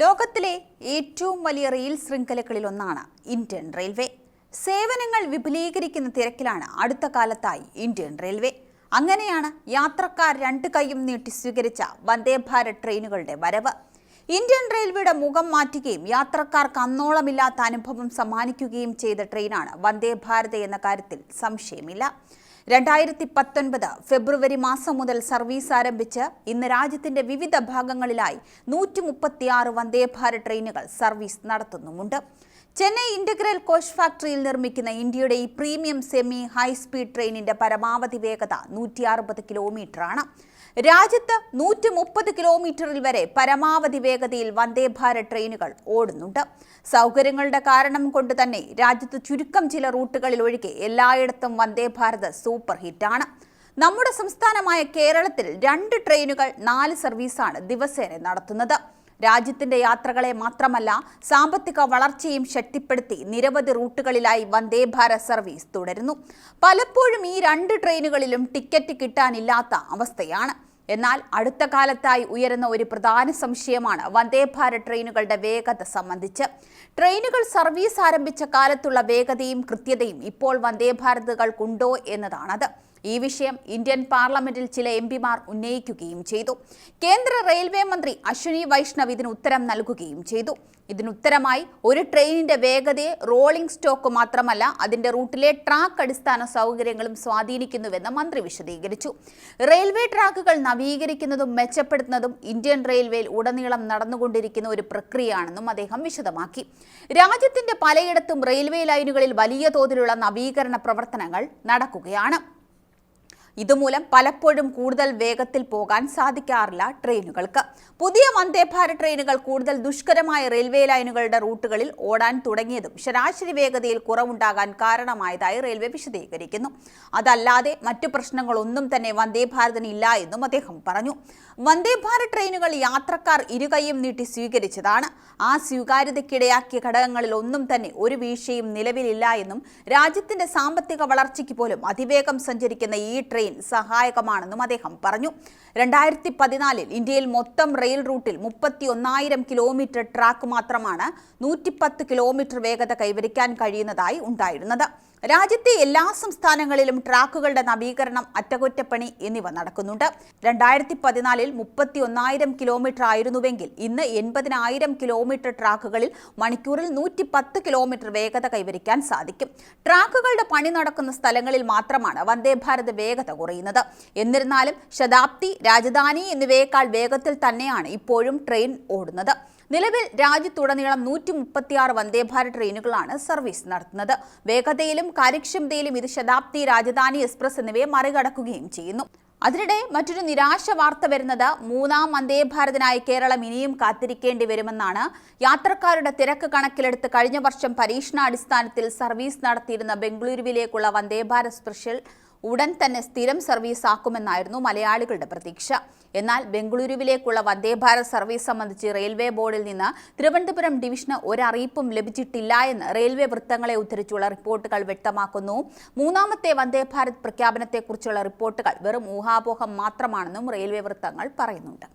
ലോകത്തിലെ ഏറ്റവും വലിയ റെയിൽ ശൃംഖലകളിലൊന്നാണ് ഇന്ത്യൻ റെയിൽവേ. സേവനങ്ങൾ വിപുലീകരിക്കുന്ന തിരക്കിലാണ് അടുത്ത കാലത്തായി ഇന്ത്യൻ റെയിൽവേ. അങ്ങനെയാണ് യാത്രക്കാർ രണ്ട് കൈയും നീട്ടി സ്വീകരിച്ച വന്ദേ ഭാരത് ട്രെയിനുകളുടെ വരവ്. ഇന്ത്യൻ റെയിൽവേയുടെ മുഖം മാറ്റുകയും യാത്രക്കാർക്ക് അന്നോളമില്ലാത്ത അനുഭവം സമ്മാനിക്കുകയും ചെയ്ത ട്രെയിനാണ് വന്ദേ ഭാരത് എന്ന കാര്യത്തിൽ സംശയമില്ല. രണ്ടായിരത്തി പത്തൊൻപത് ഫെബ്രുവരി മാസം മുതൽ സർവീസ് ആരംഭിച്ച് ഇന്ന് രാജ്യത്തിന്റെ വിവിധ ഭാഗങ്ങളിലായി നൂറ്റി മുപ്പത്തിയാറ് വന്ദേ ഭാരത് ട്രെയിനുകൾ സർവീസ് നടത്തുന്നുമുണ്ട്. ചെന്നൈ ഇന്റഗ്രൽ കോച്ച് ഫാക്ടറിയിൽ നിർമ്മിക്കുന്ന ഇന്ത്യയുടെ ഈ പ്രീമിയം സെമി ഹൈസ്പീഡ് ട്രെയിനിന്റെ പരമാവധി വേഗത നൂറ്റി അറുപത് കിലോമീറ്ററാണ്. രാജ്യത്ത് നൂറ്റി മുപ്പത് കിലോമീറ്ററിൽ വരെ പരമാവധി വേഗതയിൽ വന്ദേ ഭാരത് ട്രെയിനുകൾ ഓടുന്നുണ്ട്. സൗകര്യങ്ങളുടെ കാരണം കൊണ്ട് തന്നെ രാജ്യത്ത് ചുരുക്കം ചില റൂട്ടുകളിൽ ഒഴികെ എല്ലായിടത്തും വന്ദേ ഭാരത് സൂപ്പർ ഹിറ്റാണ്. നമ്മുടെ സംസ്ഥാനമായ കേരളത്തിൽ രണ്ട് ട്രെയിനുകൾ നാല് സർവീസാണ് ദിവസേന നടത്തുന്നത്. രാജ്യത്തിന്റെ യാത്രകളെ മാത്രമല്ല സാമ്പത്തിക വളർച്ചയും ശക്തിപ്പെടുത്തി നിരവധി റൂട്ടുകളിലായി വന്ദേ ഭാരത് സർവീസ് തുടരുന്നു. പലപ്പോഴും ഈ രണ്ട് ട്രെയിനുകളിലും ടിക്കറ്റ് കിട്ടാനില്ലാത്ത അവസ്ഥയാണ്. എന്നാൽ അടുത്ത കാലത്തായി ഉയരുന്ന ഒരു പ്രധാന സംശയമാണ് വന്ദേ ഭാരത് ട്രെയിനുകളുടെ വേഗത സംബന്ധിച്ച്. ട്രെയിനുകൾ സർവീസ് ആരംഭിച്ച കാലത്തുള്ള വേഗതയും കൃത്യതയും ഇപ്പോൾ വന്ദേ ഭാരതുകൾക്കുണ്ടോ എന്നതാണത്. ഈ വിഷയം ഇന്ത്യൻ പാർലമെന്റിൽ ചില എം പിമാർ ഉന്നയിക്കുകയും ചെയ്തു. കേന്ദ്ര റെയിൽവേ മന്ത്രി അശ്വിനി വൈഷ്ണവ് ഇതിന് ഉത്തരം നൽകുകയും ചെയ്തു. ഇതിനുത്തരമായി ഒരു ട്രെയിനിന്റെ വേഗതയെ റോളിംഗ് സ്റ്റോക്ക് മാത്രമല്ല അതിന്റെ റൂട്ടിലെ ട്രാക്ക് അടിസ്ഥാന സൗകര്യങ്ങളും സ്വാധീനിക്കുന്നുവെന്ന് മന്ത്രി വിശദീകരിച്ചു. റെയിൽവേ ട്രാക്കുകൾ നവീകരിക്കുന്നതും മെച്ചപ്പെടുത്തുന്നതും ഇന്ത്യൻ റെയിൽവേയിൽ ഉടനീളം നടന്നുകൊണ്ടിരിക്കുന്ന ഒരു പ്രക്രിയയാണെന്നും അദ്ദേഹം വിശദമാക്കി. രാജ്യത്തിന്റെ പലയിടത്തും റെയിൽവേ ലൈനുകളിൽ വലിയ തോതിലുള്ള നവീകരണ പ്രവർത്തനങ്ങൾ നടക്കുകയാണ്. ഇതുമൂലം പലപ്പോഴും കൂടുതൽ വേഗത്തിൽ പോകാൻ സാധിക്കാറില്ല ട്രെയിനുകൾക്ക്. പുതിയ വന്ദേ ഭാരത് ട്രെയിനുകൾ കൂടുതൽ ദുഷ്കരമായ റെയിൽവേ ലൈനുകളുടെ റൂട്ടുകളിൽ ഓടാൻ തുടങ്ങിയതും ശരാശരി വേഗതയിൽ കുറവുണ്ടാകാൻ കാരണമായതായി റെയിൽവേ വിശദീകരിക്കുന്നു. അതല്ലാതെ മറ്റു പ്രശ്നങ്ങളൊന്നും തന്നെ വന്ദേ ഭാരതിന് ഇല്ല എന്നും അദ്ദേഹം പറഞ്ഞു. വന്ദേ ഭാരത് ട്രെയിനുകൾ യാത്രക്കാർ ഇരുകൈയും നീട്ടി സ്വീകരിച്ചതാണ്. ആ സ്വീകാര്യതയ്ക്കിടയാക്കിയ ഘടകങ്ങളിൽ ഒന്നും തന്നെ ഒരു വീഴ്ചയും നിലവിലില്ല എന്നും രാജ്യത്തിന്റെ സാമ്പത്തിക വളർച്ചയ്ക്ക് പോലും അതിവേഗം സഞ്ചരിക്കുന്ന ഈ ട്രെയിൻ സഹായകമാണെന്നും അദ്ദേഹം പറഞ്ഞു. രണ്ടായിരത്തി പതിനാലിൽ ഇന്ത്യയിൽ മൊത്തം റെയിൽ റൂട്ടിൽ മുപ്പത്തി ഒന്നായിരം കിലോമീറ്റർ ട്രാക്ക് മാത്രമാണ് നൂറ്റിപ്പത്ത് കിലോമീറ്റർ വേഗത കൈവരിക്കാൻ കഴിയുന്നതായി ഉണ്ടായിരുന്നത്. രാജ്യത്തെ എല്ലാ സംസ്ഥാനങ്ങളിലും ട്രാക്കുകളുടെ നവീകരണം അറ്റകുറ്റപ്പണി എന്നിവ നടക്കുന്നുണ്ട്. രണ്ടായിരത്തി പതിനാലിൽ മുപ്പത്തി ഒന്നായിരം കിലോമീറ്റർ ആയിരുന്നുവെങ്കിൽ ഇന്ന് എൺപതിനായിരം കിലോമീറ്റർ ട്രാക്കുകളിൽ മണിക്കൂറിൽ നൂറ്റി പത്ത് കിലോമീറ്റർ വേഗത കൈവരിക്കാൻ സാധിക്കും. ട്രാക്കുകളുടെ പണി നടക്കുന്ന സ്ഥലങ്ങളിൽ മാത്രമാണ് വന്ദേ ഭാരത് വേഗത കുറയുന്നത്. എന്നിരുന്നാലും ശതാബ്ദി രാജധാനി എന്നിവയേക്കാൾ വേഗത്തിൽ തന്നെയാണ് ഇപ്പോഴും ട്രെയിൻ ഓടുന്നത്. നിലവിൽ രാജ്യത്തുടനീളം നൂറ്റി മുപ്പത്തിയാറ് വന്ദേഭാരത് ട്രെയിനുകളാണ് സർവീസ് നടത്തുന്നത്. വേഗതയിലും കാര്യക്ഷമതയിലും ഇത് ശതാബ്ദി രാജധാനി എക്സ്പ്രസ് എന്നിവയെ മറികടക്കുകയും ചെയ്യുന്നു. അതിനിടെ മറ്റൊരു നിരാശ വാർത്ത വരുന്നത് മൂന്നാം വന്ദേ ഭാരതിനായി കേരളം ഇനിയും കാത്തിരിക്കേണ്ടി വരുമെന്നാണ്. യാത്രക്കാരുടെ തിരക്ക് കണക്കിലെടുത്ത് കഴിഞ്ഞ വർഷം പരീക്ഷണാടിസ്ഥാനത്തിൽ സർവീസ് നടത്തിയിരുന്ന ബംഗളൂരുവിലേക്കുള്ള വന്ദേ ഭാരത് സ്പെഷ്യൽ ഉടൻ തന്നെ സ്ഥിരം സർവീസ് ആക്കുമെന്നായിരുന്നു മലയാളികളുടെ പ്രതീക്ഷ. എന്നാൽ ബംഗളൂരുവിലേക്കുള്ള വന്ദേ ഭാരത് സർവീസ് സംബന്ധിച്ച് റെയിൽവേ ബോർഡിൽ നിന്ന് തിരുവനന്തപുരം ഡിവിഷന് ഒരറിയിപ്പും ലഭിച്ചിട്ടില്ല എന്ന് റെയിൽവേ വൃത്തങ്ങളെ ഉദ്ധരിച്ചുള്ള റിപ്പോർട്ടുകൾ വ്യക്തമാക്കുന്നു. മൂന്നാമത്തെ വന്ദേ ഭാരത് പ്രഖ്യാപനത്തെക്കുറിച്ചുള്ള റിപ്പോർട്ടുകൾ വെറും ഊഹാപോഹം മാത്രമാണെന്നും റെയിൽവേ വൃത്തങ്ങൾ പറയുന്നുണ്ട്.